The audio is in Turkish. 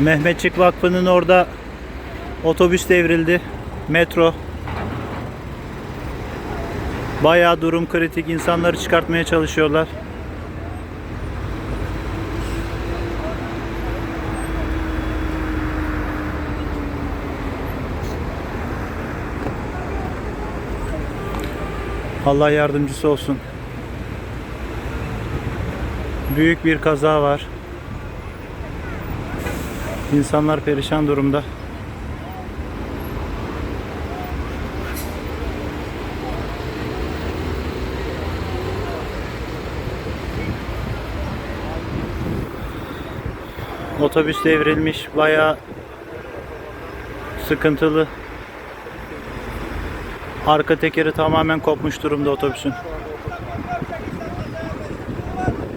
Mehmetçik Vakfı'nın orada otobüs devrildi. Metro. Bayağı durum kritik. İnsanları çıkartmaya çalışıyorlar. Allah yardımcısı olsun. Büyük bir kaza var. İnsanlar perişan durumda. Otobüs devrilmiş, bayağı sıkıntılı. Arka tekeri tamamen kopmuş durumda otobüsün.